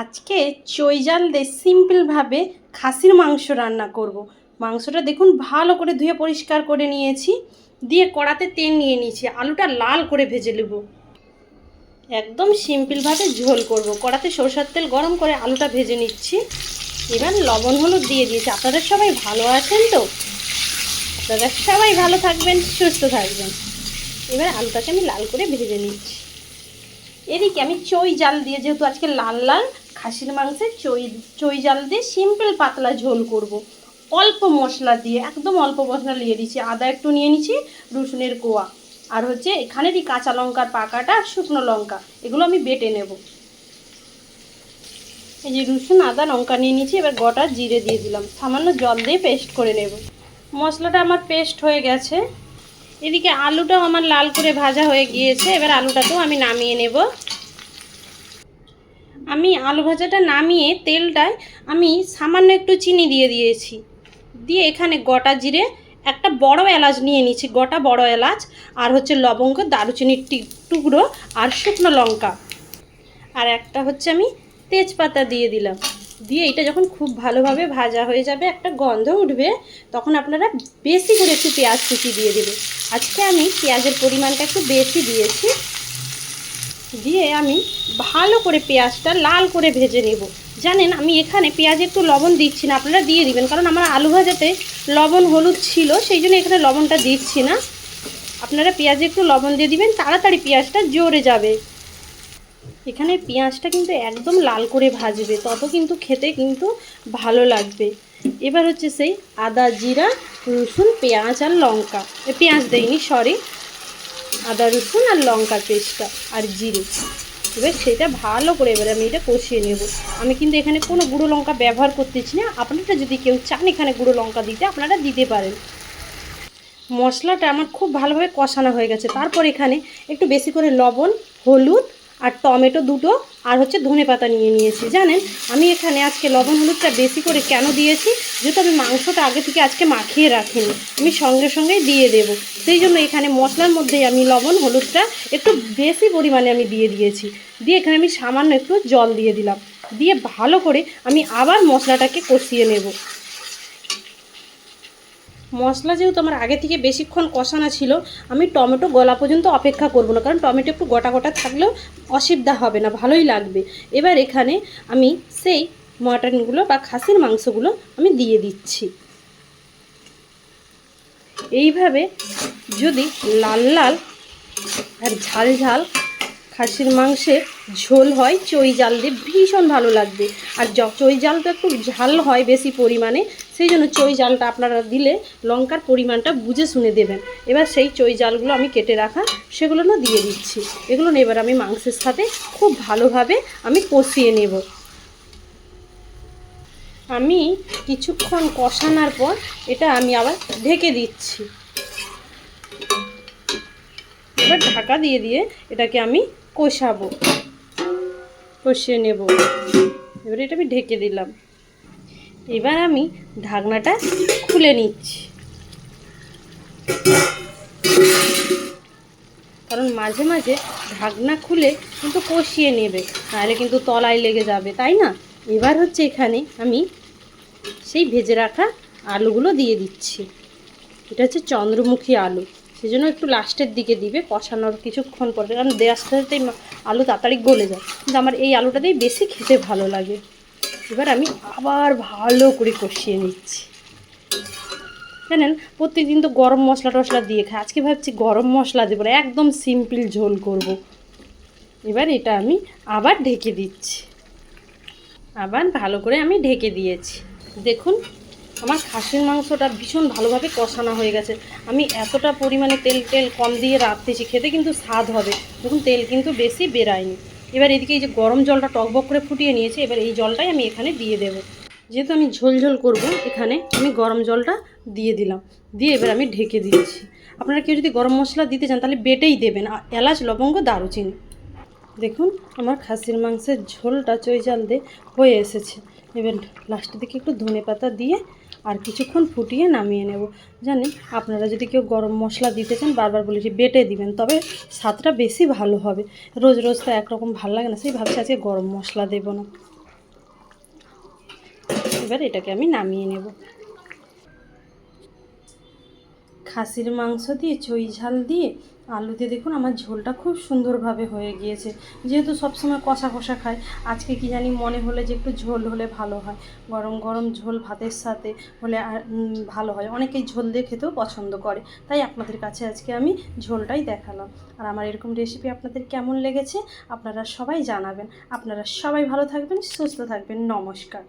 আজকে চৈজাল দিয়ে সিম্পলভাবে খাসির মাংস রান্না করব। মাংসটা দেখুন ভালো করে ধুয়ে পরিষ্কার করে নিয়েছি। দিয়ে কড়াতে তেল নিয়ে নিয়েছি। আলুটা লাল করে ভেজে নেব। একদম সিম্পলভাবে ঝোল করব। কড়াতে সরষের তেল গরম করে আলুটা ভেজে নিচ্ছি। এবার লবণ হলুদ দিয়ে দিয়েছি। আপনারা সবাই ভালো আছেন তো? আপনারা সবাই ভালো থাকবেন, সুস্থ থাকবেন। এবার আলুটাকে আমি লাল করে ভেজে নিচ্ছি। এদিকে আমি চই জাল দিয়ে যেহেতু আজকে লাল লাল খাসির মাংসের চই চই জাল দিয়ে সিম্পল পাতলা ঝোল করব। অল্প মশলা দিয়ে, একদম অল্প মশলা নিয়ে দিচ্ছি আদা একটু নিয়ে নিচ্ছি, রসুনের কোয়া। আর হচ্ছে এখানেরই কাঁচা লঙ্কার পাকাটা শুকনো লঙ্কা, এগুলো আমি বেটে নেব। এই যে রসুন, আদা, লঙ্কা নিয়ে নিচ্ছি, এবার গোটা জিরে দিয়ে দিলাম। সামান্য জল দিয়ে পেস্ট করে নেব। মশলাটা আমার পেস্ট হয়ে গেছে। এদিকে আলুটাও আমার লাল করে ভাজা হয়ে গিয়েছে। এবার আলুটাকেও আমি নামিয়ে নেব। আমি আলু ভাজাটা নামিয়ে তেলটায় আমি সামান্য একটু চিনি দিয়ে দিয়েছি। দিয়ে এখানে গোটা জিরে একটা বড় এলাচ নিয়ে নিচ্ছি গোটা বড় এলাচ, আর হচ্ছে লবঙ্গ, দারুচিনির টুকরো আর শুকনো লঙ্কা। আর একটা হচ্ছে আমি তেজপাতা দিয়ে দিলাম। দিয়ে এটা যখন খুব ভালোভাবে ভাজা হয়ে যাবে, একটা গন্ধ উঠবে, তখন আপনারা বেশি করে একটু পেঁয়াজ কুচি দিয়ে দেবে আজকে আমি পেঁয়াজের পরিমাণটা একটু বেশি দিয়েছি। দিয়ে আমি ভালো করে পেঁয়াজটা লাল করে ভেজে নেব। জানেন, আমি এখানে পেঁয়াজে একটু লবণ দিচ্ছি না, আপনারা দিয়ে দিবেন, কারণ আমার আলু ভাজাতে লবণ হলুদ ছিল, সেই জন্য এখানে লবণটা দিচ্ছি না। আপনারা পেঁয়াজে একটু লবণ দিয়ে দিবেন, তাড়াতাড়ি পেঁয়াজটা জোরে যাবে। এখানে পেঁয়াজটা কিন্তু একদম লাল করে ভাজবে, তত কিন্তু খেতে কিন্তু ভালো লাগবে। এবার হচ্ছে সেই আদা, জিরা, রসুন, পেঁয়াজ আর লঙ্কা। পেঁয়াজ দেয়নি সরি আদা রসুন আর লঙ্কার পেস্টটা আর জিরে। এবার সেটা ভালো করে এবার আমি এটা কষিয়ে নেব। আমি কিন্তু এখানে কোনো গুঁড়ো লঙ্কা ব্যবহার করতেছি না। আপনারা যদি কেউ চান এখানে গুঁড়ো লঙ্কা দিতে, আপনারা দিতে পারেন। মশলাটা আমার খুব ভালোভাবে কষানো হয়ে গেছে। তারপর এখানে একটু বেশি করে লবণ, হলুদ আর টমেটো দুটো আর হচ্ছে ধনে পাতা নিয়ে নিয়েছি, জানেন? আমি এখানে আজকে লবণ হলুদটা বেশি করে কেন দিয়েছি? যেহেতু আমি মাংসটা আগে থেকে আজকে মাখিয়ে রাখিনি, আমি সঙ্গে সঙ্গেই দিয়ে দেব। সেই জন্য এখানে মশলার মধ্যেই আমি লবণ হলুদটা একটু বেশি পরিমাণে আমি দিয়ে দিয়েছি। দিয়ে এখানে আমি সামান্য একটু জল দিয়ে দিলাম। দিয়ে ভালো করে আমি আবার মশলাটাকে কষিয়ে নেব। মশলা যেহেতু আমার আগে থেকে বেশিক্ষণ কষানো ছিল, আমি টমেটো গলা পর্যন্ত অপেক্ষা করব না, কারণ টমেটো একটু গোটা গোটা থাকলেও অসুবিধা হবে না, ভালোই লাগবে। এবার এখানে আমি সেই মটনগুলো বা খাসির মাংসগুলো আমি দিয়ে দিচ্ছি। এইভাবে যদি লাল লাল আর ঝাল ঝাল খাসির মাংসের ঝোল হয়, চই জাল দিয়ে ভীষণ ভালো লাগবে। আর চই জালটা একটু ঝাল হয় বেশি পরিমাণে, সেই জন্য চই জালটা আপনারা দিলে লঙ্কার পরিমাণটা বুঝে শুনে দেবেন। এবার সেই চই জালগুলো আমি কেটে রাখা সেগুলো না দিয়ে দিচ্ছি। এগুলো এবার আমি মাংসের সাথে খুব ভালোভাবে আমি কষিয়ে নেব। আমি কিছুক্ষণ কষানোর পর এটা আমি আবার ঢেকে দিচ্ছি। এবার ঢাকা দিয়ে দিয়ে এটাকে আমি কষাবো। কষিয়ে নেব। এবার এটা আমি ঢেকে দিলাম। এবার আমি ঢাকনাটা খুলে নিচ্ছি। কারণ মাঝে মাঝে ঢাকনা খুলে কিন্তু কষিয়ে নেবে, নাহলে কিন্তু তলায় লেগে যাবে, তাই না? এবার হচ্ছে এখানে আমি সেই ভেজে রাখা আলুগুলো দিয়ে দিচ্ছি। এটা হচ্ছে চন্দ্রমুখী আলু। সেই জন্য একটু লাস্টের দিকে দিবে, কষানোর কিছুক্ষণ পরে, কারণ দেওয়ার সাথে সাথেই আলু তাড়াতাড়ি গলে যায়। কিন্তু আমার এই আলুটাতেই বেশি খেতে ভালো লাগে। এবার আমি আবার ভালো করে কষিয়ে নিচ্ছি। জানেন প্রত্যেকদিন তো গরম মশলা টশলা দিয়ে খাই। আজকে ভাবছি গরম মশলা দেবো না, একদম সিম্পল ঝোল করব। এবার এটা আমি আবার ঢেকে দিচ্ছি। আবার ভালো করে আমি ঢেকে দিয়েছি। দেখুন আমার খাসির মাংসটা ভীষণ ভালোভাবে কষানো হয়ে গেছে। আমি এতটা পরিমাণে তেল তেল কম দিয়ে রাখতেছি খেতে কিন্তু স্বাদ হবে। দেখুন, তেল কিন্তু বেশি বেরায়নি। এবার এদিকে এই যে গরম জলটা টকবক করে ফুটিয়ে নিয়েছি, এবার এই জলটাই আমি এখানে দিয়ে দেবো। যেহেতু আমি ঝোল ঝোল করব, এখানে আমি গরম জলটা দিয়ে দিলাম। দিয়ে এবার আমি ঢেকে দিয়েছি আপনারা কেউ যদি গরম মশলা দিতে চান, তাহলে বেটেই দেবেন। এলাচ, লবঙ্গ, দারুচিনি। দেখুন, আমার খাসির মাংসের ঝোলটা চই জাল দিয়ে হয়ে এসেছে। এবার লাস্টের দিকে একটু ধনে পাতা দিয়ে আর কিছুক্ষণ ফুটিয়ে নামিয়ে নেব। জানেন, আপনারা যদি কেউ গরম মশলা দিতে চান, বারবার বলেছি বেটে দিবেন, তবে স্বাদটা বেশি ভালো হবে। রোজ রোজ তো একরকম ভালো লাগে না সেই ভাবছি আজকে গরম মশলা দেব না। এবার এটাকে আমি নামিয়ে নেব। খাসির মাংস দিয়ে, চই ঝাল দিয়ে, আলু দিয়ে দেখুন আমার ঝোলটা খুব সুন্দরভাবে হয়ে গিয়েছে। যেহেতু সবসময় কষা কষা খায় আজকে কি জানি মনে হলে যে একটু ঝোল হলে ভালো হয়। গরম গরম ঝোল ভাতের সাথে হলে ভালো হয়। অনেকেই ঝোল দিয়ে খেতেও পছন্দ করে। তাই আপনাদের কাছে আজকে আমি ঝোলটাই দেখালাম। আর আমার এরকম রেসিপি আপনাদের কেমন লেগেছে, আপনারা সবাই জানাবেন। আপনারা সবাই ভালো থাকবেন, সুস্থ থাকবেন। নমস্কার।